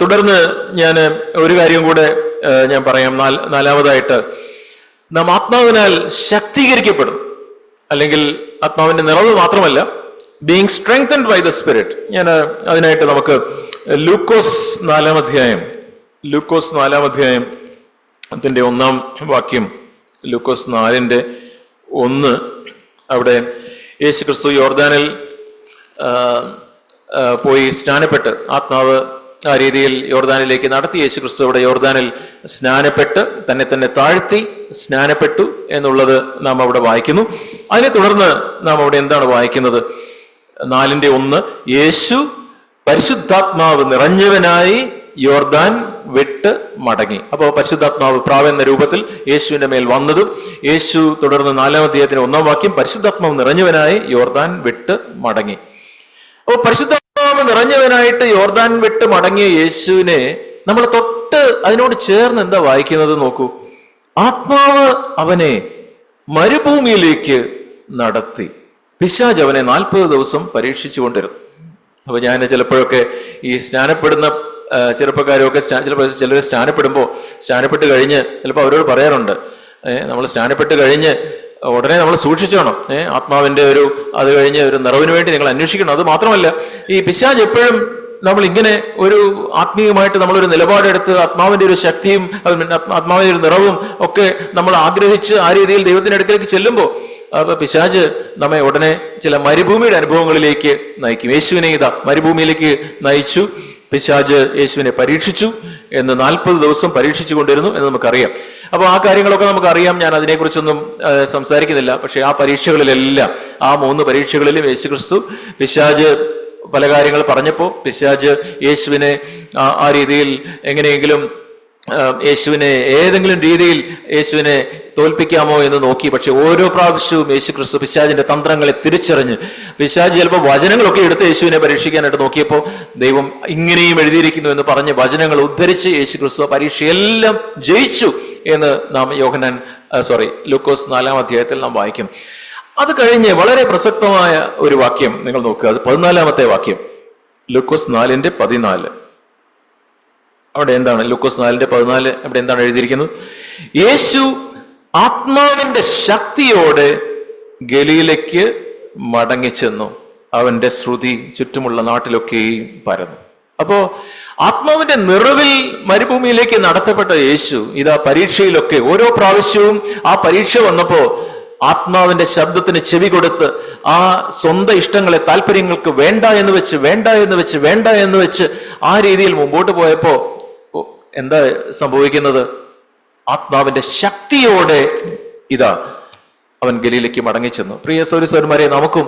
തുടർന്ന് ഞാൻ ഒരു കാര്യം കൂടെ ഞാൻ പറയാം. നാല് നാലാമതായിട്ട് നാം ആത്മാവിനാൽ ശക്തീകരിക്കപ്പെടും അല്ലെങ്കിൽ ആത്മാവിന്റെ നിറവ് മാത്രമല്ല being strengthened by the spirit ഞാൻ അതിനായിട്ട് നമുക്ക് ലൂക്കോസ് നാലാം അധ്യായം ലൂക്കോസ് നാലാം അധ്യായം അതിന്റെ ഒന്നാം വാക്യം ലൂക്കോസ് നാലിന്റെ ഒന്ന്. അവിടെ യേശു ക്രിസ്തു യോർദാനിൽ പോയി സ്നാനപ്പെട്ട് ആത്മാവ് ആ രീതിയിൽ യോർദാനിലേക്ക് നടത്തി. യേശു ക്രിസ്തു അവിടെ യോർദാനിൽ സ്നാനപ്പെട്ട് തന്നെ തന്നെ താഴ്ത്തി സ്നാനപ്പെട്ടു എന്നുള്ളത് നാം അവിടെ വായിക്കുന്നു. അതിനെ തുടർന്ന് നാം അവിടെ എന്താണ് വായിക്കുന്നത്? നാലിന്റെ ഒന്ന് യേശു പരിശുദ്ധാത്മാവ് നിറഞ്ഞവനായി യോർദാൻ വിട്ട് മടങ്ങി. അപ്പോൾ പരിശുദ്ധാത്മാവ് പ്രാവ് എന്ന രൂപത്തിൽ യേശുവിന്റെ മേൽ വന്നതും യേശു തുടർന്ന് നാലാം അധ്യായത്തിന് ഒന്നാം വാക്യം പരിശുദ്ധാത്മാവ് നിറഞ്ഞവനായി യോർദാൻ വിട്ട് മടങ്ങി. അപ്പോൾ പരിശുദ്ധാത്മാവ് നിറഞ്ഞവനായിട്ട് യോർദാൻ വിട്ട് മടങ്ങിയ യേശുവിനെ നമ്മൾ തൊട്ട് അതിനോട് ചേർന്ന് എന്താ വായിക്കുന്നത് നോക്കൂ. ആത്മാവ് അവനെ മരുഭൂമിയിലേക്ക് നടത്തി. പിശാജ് അവനെ നാൽപ്പത് ദിവസം പരീക്ഷിച്ചു കൊണ്ടിരുന്നു അപ്പൊ ഞാൻ ചിലപ്പോഴൊക്കെ ഈ സ്നാനപ്പെടുന്ന ആ, ചെറുപ്പക്കാരൊക്കെ സ്നാ- ചിലപ്പോൾ ചിലർ സ്നാനപ്പെടുമ്പോൾ സ്നാനപ്പെട്ട് കഴിഞ്ഞ് ചിലപ്പോൾ അവരോട് പറയാറുണ്ട്. നമ്മൾ സ്നാനപ്പെട്ട് കഴിഞ്ഞ് ഉടനെ നമ്മൾ സൂക്ഷിച്ചോണം. ഏഹ് ആത്മാവിന്റെ ഒരു അത് കഴിഞ്ഞ് ഒരു നിറവിന് വേണ്ടി നിങ്ങൾ അന്വേഷിക്കണം. അത് മാത്രമല്ല ഈ പിശാജ് എപ്പോഴും നമ്മൾ ഇങ്ങനെ ഒരു ആത്മീയമായിട്ട് നമ്മളൊരു നിലപാടെടുത്ത് ആത്മാവിന്റെ ഒരു ശക്തിയും ആത്മാവിന്റെ ഒരു നിറവും ഒക്കെ നമ്മൾ ആഗ്രഹിച്ച് ആ രീതിയിൽ ദൈവത്തിന്റെ അടുക്കലേക്ക് ചെല്ലുമ്പോൾ അപ്പൊ പിശാജ് നമ്മെ ഉടനെ ചില മരുഭൂമിയുടെ അനുഭവങ്ങളിലേക്ക് നയിക്കും. യേശുവിനെ ഇതാ മരുഭൂമിയിലേക്ക് നയിച്ചു. പിശാജ് യേശുവിനെ പരീക്ഷിച്ചു എന്ന് നാൽപ്പത് ദിവസം പരീക്ഷിച്ചു കൊണ്ടിരുന്നു എന്ന് നമുക്കറിയാം. അപ്പോൾ ആ കാര്യങ്ങളൊക്കെ നമുക്കറിയാം. ഞാൻ അതിനെക്കുറിച്ചൊന്നും സംസാരിക്കുന്നില്ല. പക്ഷേ ആ പരീക്ഷകളിലെല്ലാം ആ മൂന്ന് പരീക്ഷകളിലും യേശുക്രിസ്തു പിശാജ് പല കാര്യങ്ങൾ പറഞ്ഞപ്പോൾ പിശാജ് യേശുവിനെ ആ- രീതിയിൽ എങ്ങനെയെങ്കിലും യേശുവിനെ ഏതെങ്കിലും രീതിയിൽ യേശുവിനെ തോൽപ്പിക്കാമോ എന്ന് നോക്കി പക്ഷെ ഓരോ പ്രാവശ്യവും യേശു ക്രിസ്തു പിശാജിന്റെ തന്ത്രങ്ങളെ തിരിച്ചറിഞ്ഞ് പിശാജ് ചിലപ്പോൾ വചനങ്ങളൊക്കെ എടുത്ത് യേശുവിനെ പരീക്ഷിക്കാനായിട്ട് നോക്കിയപ്പോൾ ദൈവം ഇങ്ങനെയും എഴുതിയിരിക്കുന്നു എന്ന് പറഞ്ഞ് വചനങ്ങൾ ഉദ്ധരിച്ച് യേശു ക്രിസ്തു പരീക്ഷയെല്ലാം ജയിച്ചു എന്ന് നാം യോഹനാൻ സോറി ലൂക്കോസ് നാലാം അധ്യായത്തിൽ നാം വായിക്കും. അത് കഴിഞ്ഞ് വളരെ പ്രസക്തമായ ഒരു വാക്യം നിങ്ങൾ നോക്കുക. അത് പതിനാലാമത്തെ വാക്യം. ലൂക്കോസ് നാലിന്റെ പതിനാല്. അവിടെ എന്താണ്? ലൂക്കോസ് നാലിന്റെ പതിനാല് അവിടെ എന്താണ് എഴുതിയിരിക്കുന്നത്? യേശു ആത്മാവിന്റെ ശക്തിയോടെ ഗലിയിലേക്ക് മടങ്ങിച്ചെന്നു. അവന്റെ ശ്രുതി ചുറ്റുമുള്ള നാട്ടിലൊക്കെയും പരന്നു. അപ്പോ ആത്മാവിന്റെ നിറവിൽ മരുഭൂമിയിലേക്ക് നടത്തപ്പെട്ട യേശു ഇതാ പരീക്ഷയിലൊക്കെ ഓരോ പ്രാവശ്യവും ആ പരീക്ഷ വന്നപ്പോ ആത്മാവിന്റെ ശബ്ദത്തിന് ചെവി കൊടുത്ത് ആ സ്വന്തം ഇഷ്ടങ്ങളെ താല്പര്യങ്ങൾക്ക് വേണ്ട എന്ന് വെച്ച് വേണ്ട എന്ന് വെച്ച് വേണ്ട എന്ന് വെച്ച് ആ രീതിയിൽ മുമ്പോട്ട് പോയപ്പോ എന്താ സംഭവിക്കുന്നത്? ആത്മാവിന്റെ ശക്തിയോടെ ഇതാ അവൻ ഗലിയിലേക്ക് മടങ്ങിച്ചെന്നു. പ്രിയ സൗരസ്വരന്മാരെ നമുക്കും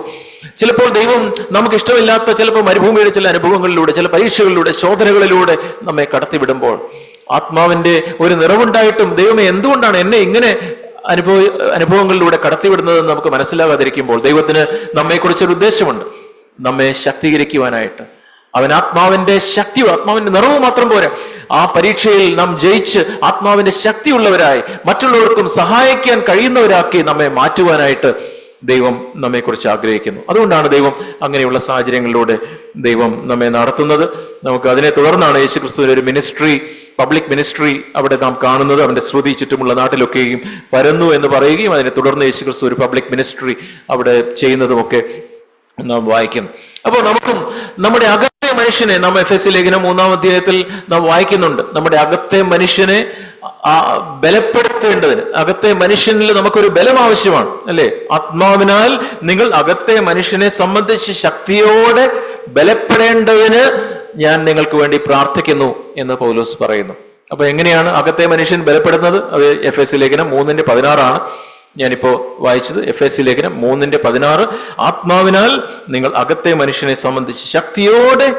ചിലപ്പോൾ ദൈവം നമുക്ക് ഇഷ്ടമില്ലാത്ത ചിലപ്പോൾ മരുഭൂമിയുടെ ചില അനുഭവങ്ങളിലൂടെ ചില പരീക്ഷകളിലൂടെ ശോധനകളിലൂടെ നമ്മെ കടത്തിവിടുമ്പോൾ ആത്മാവിന്റെ ഒരു നിറവുണ്ടായിട്ടും ദൈവമേ എന്തുകൊണ്ടാണ് എന്നെ ഇങ്ങനെ അനുഭവ അനുഭവങ്ങളിലൂടെ കടത്തിവിടുന്നതെന്ന് നമുക്ക് മനസ്സിലാകാതിരിക്കുമ്പോൾ ദൈവത്തിന് നമ്മെക്കുറിച്ചൊരു ഉദ്ദേശമുണ്ട്. നമ്മെ ശക്തീകരിക്കുവാനായിട്ട്. അവൻ ആത്മാവിന്റെ ശക്തി ആത്മാവിന്റെ നിറവ് മാത്രം പോരാ. ആ പരീക്ഷയിൽ നാം ജയിച്ച് ആത്മാവിന്റെ ശക്തിയുള്ളവരായി മറ്റുള്ളവർക്കും സഹായിക്കാൻ കഴിയുന്നവരാക്കി നമ്മെ മാറ്റുവാനായിട്ട് ദൈവം നമ്മെക്കുറിച്ച് ആഗ്രഹിക്കുന്നു. അതുകൊണ്ടാണ് ദൈവം അങ്ങനെയുള്ള സാഹചര്യങ്ങളിലൂടെ ദൈവം നമ്മെ നടത്തുന്നത്. നമുക്ക് അതിനെ തുടർന്നാണ് യേശുക്രിസ്തുവിന്റെ ഒരു മിനിസ്ട്രി പബ്ലിക് മിനിസ്ട്രി അവിടെ നാം കാണുന്നത്. അവന്റെ ശ്രുതി ചുറ്റുമുള്ള നാട്ടിലൊക്കെയും പരന്നു എന്ന് പറയുകയും അതിനെ തുടർന്ന് യേശുക്രിസ്തു ഒരു പബ്ലിക് മിനിസ്ട്രി അവിടെ ചെയ്യുന്നതുമൊക്കെ നാം വായിക്കും അപ്പോൾ നമുക്കും നമ്മുടെ അകത്തെ മനുഷ്യനെ നാം എഫ് എസ് ലേഖനം മൂന്നാം അധ്യായത്തിൽ നാം വായിക്കുന്നുണ്ട്. നമ്മുടെ അകത്തെ മനുഷ്യനെ ബലപ്പെടുത്തേണ്ടതിന്. അകത്തെ മനുഷ്യനിൽ നമുക്കൊരു ബലം ആവശ്യമാണ് അല്ലെ? ആത്മാവിനാൽ നിങ്ങൾ അകത്തെ മനുഷ്യനെ സംബന്ധിച്ച് ശക്തിയോടെ ബലപ്പെടേണ്ടതിന് ഞാൻ നിങ്ങൾക്ക് വേണ്ടി പ്രാർത്ഥിക്കുന്നു എന്ന് പൗലോസ് പറയുന്നു. അപ്പൊ എങ്ങനെയാണ് അകത്തെ മനുഷ്യൻ ബലപ്പെടുന്നത്? അത് എഫ് എസ് ലേഖനം മൂന്നിന്റെ പതിനാറാണ്. ഞാനിപ്പോ വായിച്ചത് എഫ് എസ് സി ലേഖനം മൂന്നിന്റെ പതിനാറ്. ആത്മാവിനാൽ നിങ്ങൾ അകത്തെ മനുഷ്യനെ സംബന്ധിച്ച് ശക്തിയോടെ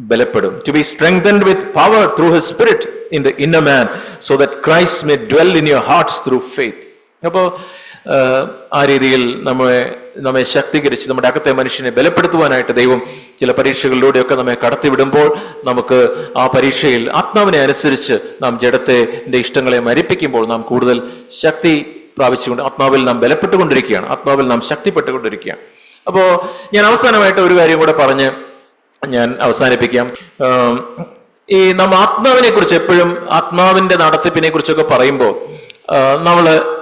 ബലപ്പെടും. To be strengthened with power through his spirit in the inner man so that Christ may dwell in your hearts through faith അപ്പോ ആ രീതിയിൽ നമ്മെ നമ്മെ ശക്തീകരിച്ച് നമ്മുടെ അകത്തെ മനുഷ്യനെ ബലപ്പെടുത്തുവാനായിട്ട് ദൈവം ചില പരീക്ഷകളിലൂടെയൊക്കെ നമ്മെ കടത്തിവിടുമ്പോൾ നമുക്ക് ആ പരീക്ഷയിൽ ആത്മാവിനെ അനുസരിച്ച് നാം ജഡത്തെ ഇഷ്ടങ്ങളെ മരിപ്പിക്കുമ്പോൾ നാം കൂടുതൽ ശക്തി പ്രാപിച്ചുകൊണ്ട് ആത്മാവിൽ നാം ബലപ്പെട്ടുകൊണ്ടിരിക്കുകയാണ്. ആത്മാവിൽ നാം ശക്തിപ്പെട്ടുകൊണ്ടിരിക്കുകയാണ്. അപ്പോ ഞാൻ അവസാനമായിട്ട് ഒരു കാര്യം കൂടെ പറഞ്ഞ് ഞാൻ അവസാനിപ്പിക്കാം. ഈ നാം ആത്മാവിനെ കുറിച്ച് എപ്പോഴും ആത്മാവിന്റെ നടത്തിപ്പിനെ കുറിച്ചൊക്കെ പറയുമ്പോൾ നമ്മൾ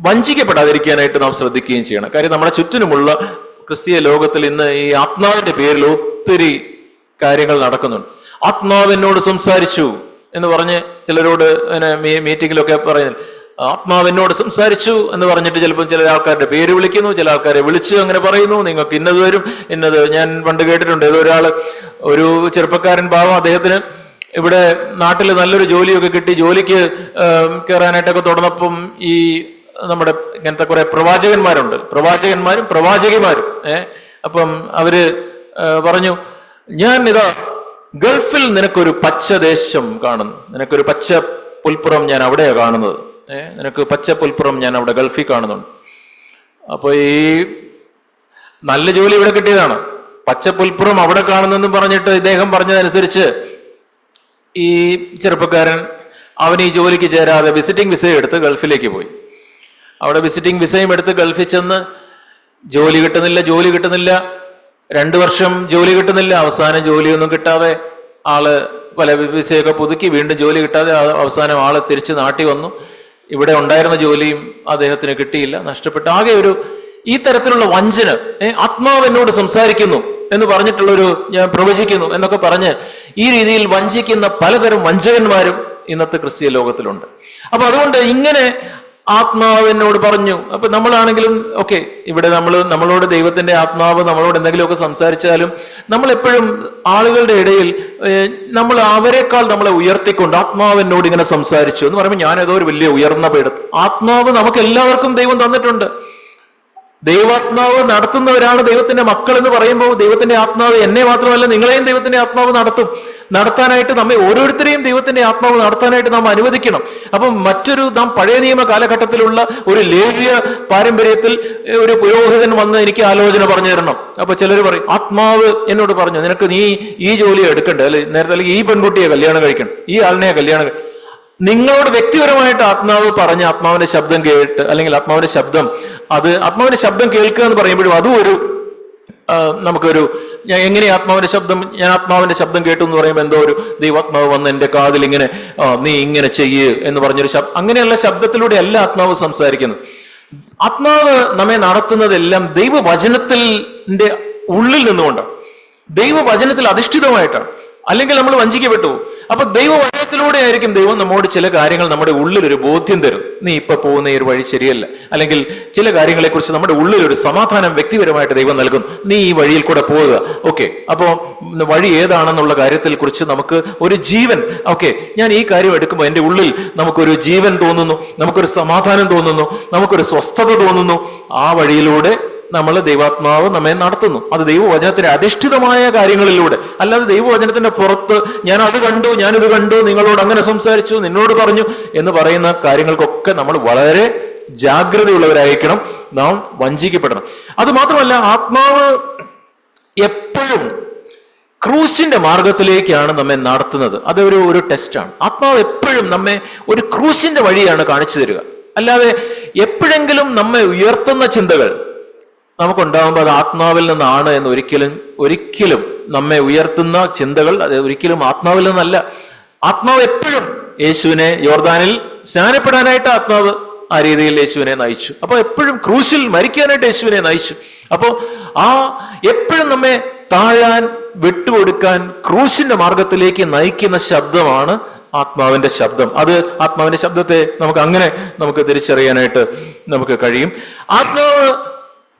വഞ്ചിക്കപ്പെടാതിരിക്കാനായിട്ട് നാം ശ്രദ്ധിക്കുകയും ചെയ്യണം. കാര്യം നമ്മുടെ ചുറ്റിനുമുള്ള ക്രിസ്തീയ ലോകത്തിൽ ഇന്ന് ഈ ആത്മാവിന്റെ പേരിൽ ഒത്തിരി കാര്യങ്ങൾ നടക്കുന്നുണ്ട്. ആത്മാവിനോട് സംസാരിച്ചു എന്ന് പറഞ്ഞ് ചിലരോട് മീറ്റിങ്ങിലൊക്കെ മീ- ആത്മാവിനോട് സംസാരിച്ചു എന്ന് പറഞ്ഞിട്ട് ചിലപ്പോൾ ചില ആൾക്കാരുടെ പേര് വിളിക്കുന്നു ചില ആൾക്കാരെ വിളിച്ചു അങ്ങനെ പറയുന്നു നിങ്ങൾക്ക് ഇന്നത് വരും ഇന്നത് ഞാൻ പണ്ട് കേട്ടിട്ടുണ്ട്. ഏതോ ഒരു ചെറുപ്പക്കാരൻ ഭാവം അദ്ദേഹത്തിന് ഇവിടെ നാട്ടിൽ നല്ലൊരു ജോലിയൊക്കെ കിട്ടി ജോലിക്ക് കയറാനായിട്ടൊക്കെ തുടർന്നപ്പം ഈ നമ്മുടെ ഇങ്ങനത്തെ കുറെ പ്രവാചകന്മാരുണ്ട്. പ്രവാചകന്മാരും പ്രവാചകിമാരും ഏഹ് അപ്പം അവർ പറഞ്ഞു ഞാൻ ഇതാ ഗൾഫിൽ നിനക്കൊരു പച്ച ദേശം കാണുന്നു. നിനക്കൊരു പച്ച പുൽപ്പുറം ഞാൻ അവിടെയാണ് കാണുന്നത്. നിനക്ക് പച്ച പുൽപ്പുറം ഞാൻ അവിടെ ഗൾഫിൽ കാണുന്നുണ്ട്. അപ്പൊ ഈ നല്ല ജോലി ഇവിടെ കിട്ടിയതാണ്. പച്ച പുൽപ്പുറം അവിടെ കാണുന്നെന്ന് പറഞ്ഞിട്ട് ഇദ്ദേഹം പറഞ്ഞതനുസരിച്ച് ഈ ചെറുപ്പക്കാരൻ അവൻ ഈ ജോലിക്ക് ചേരാതെ വിസിറ്റിംഗ് വിസ എടുത്ത് ഗൾഫിലേക്ക് പോയി. അവിടെ വിസിറ്റിംഗ് വിസയും എടുത്ത് ഗൾഫിൽ ചെന്ന് ജോലി കിട്ടുന്നില്ല ജോലി കിട്ടുന്നില്ല. രണ്ടു വർഷം ജോലി കിട്ടുന്നില്ല. അവസാനം ജോലിയൊന്നും കിട്ടാതെ ആൾ പല വിസയൊക്കെ പുതുക്കി വീണ്ടും ജോലി കിട്ടാതെ അവസാനം ആൾ തിരിച്ച് നാട്ടി വന്നു. ഇവിടെ ഉണ്ടായിരുന്ന ജോലിയും അദ്ദേഹത്തിന് കിട്ടിയില്ല നഷ്ടപ്പെട്ടു. ആകെ ഒരു ഈ തരത്തിലുള്ള വഞ്ചന ആത്മാവ് എന്നോട് സംസാരിക്കുന്നു എന്ന് പറഞ്ഞിട്ടുള്ളൊരു ഞാൻ പ്രവചിക്കുന്നു എന്നൊക്കെ പറഞ്ഞ് ഈ രീതിയിൽ വഞ്ചിക്കുന്ന പലതരം വഞ്ചകന്മാരും ഇന്നത്തെ ക്രിസ്തീയ ലോകത്തിലുണ്ട്. അപ്പൊ അതുകൊണ്ട് ഇങ്ങനെ ആത്മാവ് എന്നോട് പറഞ്ഞു. അപ്പൊ നമ്മളാണെങ്കിലും ഓക്കെ ഇവിടെ നമ്മൾ നമ്മളോട് ദൈവത്തിന്റെ ആത്മാവ് നമ്മളോട് എന്തെങ്കിലുമൊക്കെ സംസാരിച്ചാലും നമ്മൾ എപ്പോഴും ആളുകളുടെ ഇടയിൽ നമ്മൾ അവരെക്കാൾ നമ്മളെ ഉയർത്തിക്കൊണ്ട് ആത്മാവ് എന്നോട് ഇങ്ങനെ സംസാരിച്ചു എന്ന് പറയുമ്പോൾ ഞാൻ ഏതോ ഒരു വലിയ ഉയർന്ന പീഠം ആത്മാവ് നമുക്ക് എല്ലാവർക്കും ദൈവം തന്നിട്ടുണ്ട്. ദൈവാത്മാവ് നടത്തുന്നവരാണ് ദൈവത്തിന്റെ മക്കൾ എന്ന് പറയുമ്പോൾ ദൈവത്തിന്റെ ആത്മാവ് എന്നെ മാത്രമല്ല നിങ്ങളെയും ദൈവത്തിന്റെ ആത്മാവ് നടത്തും. നടത്താനായിട്ട് നമ്മെ ഓരോരുത്തരെയും ദൈവത്തിന്റെ ആത്മാവ് നടത്താനായിട്ട് നാം അനുവദിക്കണം. അപ്പം മറ്റൊരു നാം പഴയ നിയമ കാലഘട്ടത്തിലുള്ള ഒരു ലേവ്യ പാരമ്പര്യത്തിൽ ഒരു പുരോഹിതൻ വന്ന് എനിക്ക് ആലോചന പറഞ്ഞു തരണം. അപ്പൊ ചിലർ പറയും ആത്മാവ് എന്നോട് പറഞ്ഞു നിനക്ക് നീ ഈ ജോലി എടുക്കണ്ടേ. അല്ലെ നേരത്തെ അല്ലെങ്കിൽ ഈ പെൺകുട്ടിയെ കല്യാണം കഴിക്കണം ഈ ആളിനെ കല്യാണം നിങ്ങളോട് വ്യക്തിപരമായിട്ട് ആത്മാവ് പറഞ്ഞ ആത്മാവിന്റെ ശബ്ദം കേട്ട് അല്ലെങ്കിൽ ആത്മാവിന്റെ ശബ്ദം അത് ആത്മാവിന്റെ ശബ്ദം കേൾക്കുക എന്ന് പറയുമ്പോഴും അതും ഒരു നമുക്കൊരു ഞാൻ എങ്ങനെ ആത്മാവിന്റെ ശബ്ദം ഞാൻ ആത്മാവിന്റെ ശബ്ദം കേട്ടു എന്ന് പറയുമ്പോൾ എന്തോ ഒരു ദൈവാത്മാവ് വന്ന് എന്റെ കാതിൽ ഇങ്ങനെ നീ ഇങ്ങനെ ചെയ്യ് എന്ന് പറഞ്ഞൊരു ശബ്ദം. അങ്ങനെയുള്ള ശബ്ദത്തിലൂടെ അല്ല ആത്മാവ് സംസാരിക്കുന്നത് ആത്മാവ് നമ്മെ നടത്തുന്നതെല്ലാം ദൈവവചനത്തിൽ ഉള്ളിൽ നിന്നുകൊണ്ടാണ്. ദൈവവചനത്തിൽ അധിഷ്ഠിതമായിട്ടാണ്. അല്ലെങ്കിൽ നമ്മൾ വഞ്ചിക്കപ്പെട്ടു. അപ്പൊ ദൈവവചനത്തിലൂടെ ആയിരിക്കും ദൈവം നമ്മോട് ചില കാര്യങ്ങൾ നമ്മുടെ ഉള്ളിൽ ഒരു ബോധ്യം തരും. നീ ഇപ്പൊ പോകുന്ന ഈ ഒരു വഴി ശരിയല്ല. അല്ലെങ്കിൽ ചില കാര്യങ്ങളെക്കുറിച്ച് നമ്മുടെ ഉള്ളിൽ ഒരു സമാധാനം വ്യക്തിപരമായിട്ട് ദൈവം നൽകും നീ ഈ വഴിയിൽ കൂടെ പോവുക ഓക്കെ അപ്പോ വഴി ഏതാണെന്നുള്ള കാര്യത്തിൽ കുറിച്ച് നമുക്ക് ഒരു ജീവൻ. ഓക്കെ ഞാൻ ഈ കാര്യം എടുക്കുമ്പോൾ എന്റെ ഉള്ളിൽ നമുക്കൊരു ജീവൻ തോന്നുന്നു. നമുക്കൊരു സമാധാനം തോന്നുന്നു. നമുക്കൊരു സ്വസ്ഥത തോന്നുന്നു. ആ വഴിയിലൂടെ നമ്മൾ ദൈവാത്മാവ് നമ്മെ നടത്തുന്നു. അത് ദൈവവചനത്തിന്റെ അധിഷ്ഠിതമായ കാര്യങ്ങളിലൂടെ. അല്ലാതെ ദൈവവചനത്തിന്റെ പുറത്ത് ഞാൻ അത് കണ്ടു ഞാനിത് കണ്ടു നിങ്ങളോട് അങ്ങനെ സംസാരിച്ചു നിന്നോട് പറഞ്ഞു എന്ന് പറയുന്ന കാര്യങ്ങൾക്കൊക്കെ നമ്മൾ വളരെ ജാഗ്രതയുള്ളവരായിരിക്കണം. നാം വഞ്ചിക്കപ്പെടണം. അത് മാത്രമല്ല ആത്മാവ് എപ്പോഴും ക്രൂശിന്റെ മാർഗത്തിലേക്കാണ് നമ്മെ നടത്തുന്നത്. അതൊരു ഒരു ടെസ്റ്റാണ്. ആത്മാവ് എപ്പോഴും നമ്മെ ഒരു ക്രൂശിന്റെ വഴിയാണ് കാണിച്ചു തരിക. അല്ലാതെ എപ്പോഴെങ്കിലും നമ്മെ ഉയർത്തുന്ന ചിന്തകൾ നമുക്കുണ്ടാകുമ്പോൾ അത് ആത്മാവിൽ നിന്നാണ് എന്ന് ഒരിക്കലും ഒരിക്കലും നമ്മെ ഉയർത്തുന്ന ചിന്തകൾ അത് ഒരിക്കലും ആത്മാവിൽ നിന്നല്ല. ആത്മാവ് എപ്പോഴും യേശുവിനെ യോർദാനിൽ സ്നാനപ്പെടാനായിട്ട് ആത്മാവ് ആ രീതിയിൽ യേശുവിനെ നയിച്ചു. അപ്പൊ എപ്പോഴും ക്രൂശിൽ മരിക്കാനായിട്ട് യേശുവിനെ നയിച്ചു. അപ്പോ ആ എപ്പോഴും നമ്മെ താഴാൻ വിട്ടുകൊടുക്കാൻ ക്രൂശിന്റെ മാർഗത്തിലേക്ക് നയിക്കുന്ന ശബ്ദമാണ് ആത്മാവിന്റെ ശബ്ദം. അത് ആത്മാവിന്റെ ശബ്ദത്തെ നമുക്ക് അങ്ങനെ നമുക്ക് തിരിച്ചറിയാനായിട്ട് നമുക്ക് കഴിയും. ആത്മാവ്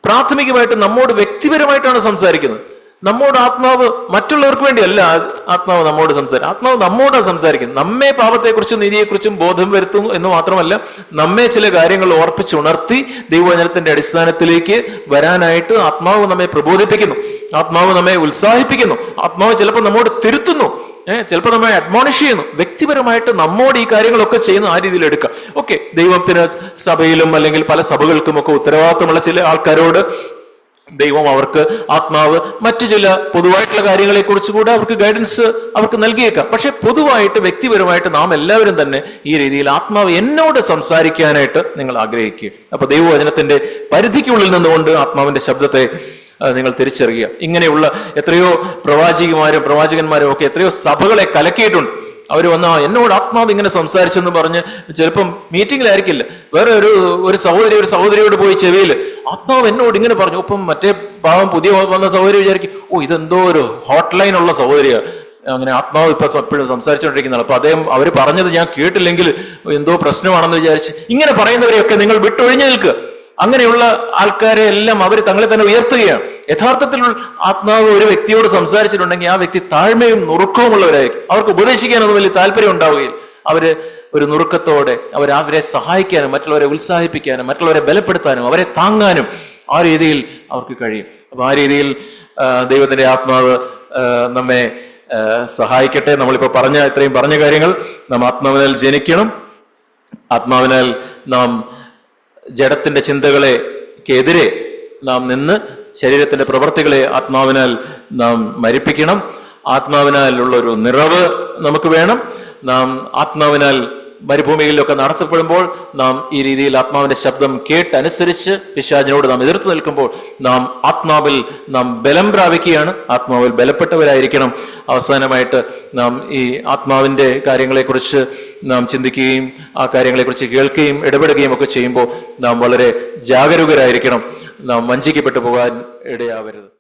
പ്രാഥമികമായിട്ട് നമ്മോട് വ്യക്തിപരമായിട്ടാണ് സംസാരിക്കുന്നത്. നമ്മോട് ആത്മാവ് മറ്റുള്ളവർക്ക് വേണ്ടിയല്ല ആത്മാവ് നമ്മോട് സംസാരിക്കും ആത്മാവ് നമ്മോടാണ് സംസാരിക്കുന്നത്. നമ്മെ പാപത്തെക്കുറിച്ചും നീതിയെക്കുറിച്ചും ബോധം വരുത്തുന്നു എന്ന് മാത്രമല്ല നമ്മെ ചില കാര്യങ്ങൾ ഓർപ്പിച്ചുണർത്തി ദൈവവചനത്തിന്റെ അടിസ്ഥാനത്തിലേക്ക് വരാനായിട്ട് ആത്മാവ് നമ്മെ പ്രബോധിപ്പിക്കുന്നു. ആത്മാവ് നമ്മെ ഉത്സാഹിപ്പിക്കുന്നു. ആത്മാവ് ചിലപ്പോൾ നമ്മോട് തിരുത്തുന്നു. ഏഹ് ചിലപ്പോൾ നമ്മൾ അഡ്മോണിഷ് ചെയ്യുന്നു. വ്യക്തിപരമായിട്ട് നമ്മോട് ഈ കാര്യങ്ങളൊക്കെ ചെയ്യുന്ന ആ രീതിയിൽ എടുക്കുക. ഓക്കെ ദൈവത്തിന് സഭയിലും അല്ലെങ്കിൽ പല സഭകൾക്കും ഒക്കെ ഉത്തരവാദിത്തമുള്ള ചില ആൾക്കാരോട് ദൈവം അവർക്ക് ആത്മാവ് മറ്റു ചില പൊതുവായിട്ടുള്ള കാര്യങ്ങളെ കുറിച്ച് കൂടെ അവർക്ക് ഗൈഡൻസ് അവർക്ക് നൽകിയേക്കാം. പക്ഷെ പൊതുവായിട്ട് വ്യക്തിപരമായിട്ട് നാം എല്ലാവരും തന്നെ ഈ രീതിയിൽ ആത്മാവ് എന്നോട് സംസാരിക്കാനായിട്ട് നിങ്ങൾ ആഗ്രഹിക്കുക. അപ്പൊ ദൈവവചനത്തിന്റെ പരിധിക്കുള്ളിൽ നിന്നുകൊണ്ട് ആത്മാവിന്റെ ശബ്ദത്തെ നിങ്ങൾ തിരിച്ചറിയുക. ഇങ്ങനെയുള്ള എത്രയോ പ്രവാചികമാരും പ്രവാചകന്മാരും ഒക്കെ എത്രയോ സഭകളെ കലക്കിയിട്ടുണ്ട്. അവർ വന്ന എന്നോട് ആത്മാവ് ഇങ്ങനെ സംസാരിച്ചെന്ന് പറഞ്ഞ് ചിലപ്പം മീറ്റിംഗിലായിരിക്കില്ല വേറെ ഒരു ഒരു സഹോദരി ഒരു സഹോദരിയോട് പോയി ചെവിയിൽ ആത്മാവ് എന്നോട് ഇങ്ങനെ പറഞ്ഞു. ഒപ്പം മറ്റേ പാവം പുതിയ വന്ന സഹോദരി വിചാരിക്കും ഓ ഇതെന്തോ ഒരു ഹോട്ട് ലൈൻ ഉള്ള സഹോദരിയാണ് അങ്ങനെ ആത്മാവ് ഇപ്പൊ എപ്പോഴും സംസാരിച്ചുകൊണ്ടിരിക്കുന്നതാണ് അപ്പൊ അദ്ദേഹം അവർ പറഞ്ഞത് ഞാൻ കേട്ടില്ലെങ്കിൽ എന്തോ പ്രശ്നമാണെന്ന് വിചാരിച്ച് ഇങ്ങനെ പറയുന്നവരെയൊക്കെ നിങ്ങൾ വിട്ടൊഴിഞ്ഞു നിൽക്കുക. അങ്ങനെയുള്ള ആൾക്കാരെ എല്ലാം അവർ തങ്ങളെ തന്നെ ഉയർത്തുകയാണ്. യഥാർത്ഥത്തിൽ ആത്മാവ് ഒരു വ്യക്തിയോട് സംസാരിച്ചിട്ടുണ്ടെങ്കിൽ ആ വ്യക്തി താഴ്മയും നുറുക്കവും ഉള്ളവരായിരിക്കും. അവർക്ക് ഉപദേശിക്കാനൊന്നും വലിയ താല്പര്യം ഉണ്ടാവുകയില്ല. അവർ ഒരു നുറുക്കത്തോടെ അവർ അവരെ സഹായിക്കാനും മറ്റുള്ളവരെ ഉത്സാഹിപ്പിക്കാനും മറ്റുള്ളവരെ ബലപ്പെടുത്താനും അവരെ താങ്ങാനും ആ രീതിയിൽ അവർക്ക് കഴിയും. അപ്പൊ ആ രീതിയിൽ ദൈവത്തിന്റെ ആത്മാവ് നമ്മെ സഹായിക്കട്ടെ. നമ്മളിപ്പോ പറഞ്ഞ ഇത്രയും പറഞ്ഞ കാര്യങ്ങൾ നാം ആത്മാവിനാൽ ജനിക്കണം. ആത്മാവിനാൽ നാം ജഡത്തിന്റെ ചിന്തകളെ എതിരെ നാം നിന്ന് ശരീരത്തിന്റെ പ്രവർത്തികളെ ആത്മാവിനാൽ നാം മരിപ്പിക്കണം. ആത്മാവിനാൽ ഉള്ള ഒരു നിറവ് നമുക്ക് വേണം. നാം ആത്മാവിനാൽ മരുഭൂമിയിലൊക്കെ നടത്തപ്പെടുമ്പോൾ നാം ഈ രീതിയിൽ ആത്മാവിന്റെ ശബ്ദം കേട്ടനുസരിച്ച് പിശാചിനോട് നാം എതിർത്ത് നിൽക്കുമ്പോൾ നാം ആത്മാവിൽ നാം ബലം പ്രാപിക്കുകയാണ്. ആത്മാവിൽ ബലപ്പെട്ടവരായിരിക്കണം. അവസാനമായിട്ട് നാം ഈ ആത്മാവിന്റെ കാര്യങ്ങളെക്കുറിച്ച് നാം ചിന്തിക്കുകയും ആ കാര്യങ്ങളെക്കുറിച്ച് കേൾക്കുകയും ഇടപെടുകയും ഒക്കെ ചെയ്യുമ്പോൾ നാം വളരെ ജാഗരൂകരായിരിക്കണം. നാം വഞ്ചിക്കപ്പെട്ടു പോകാൻ ഇടയാവരുത്.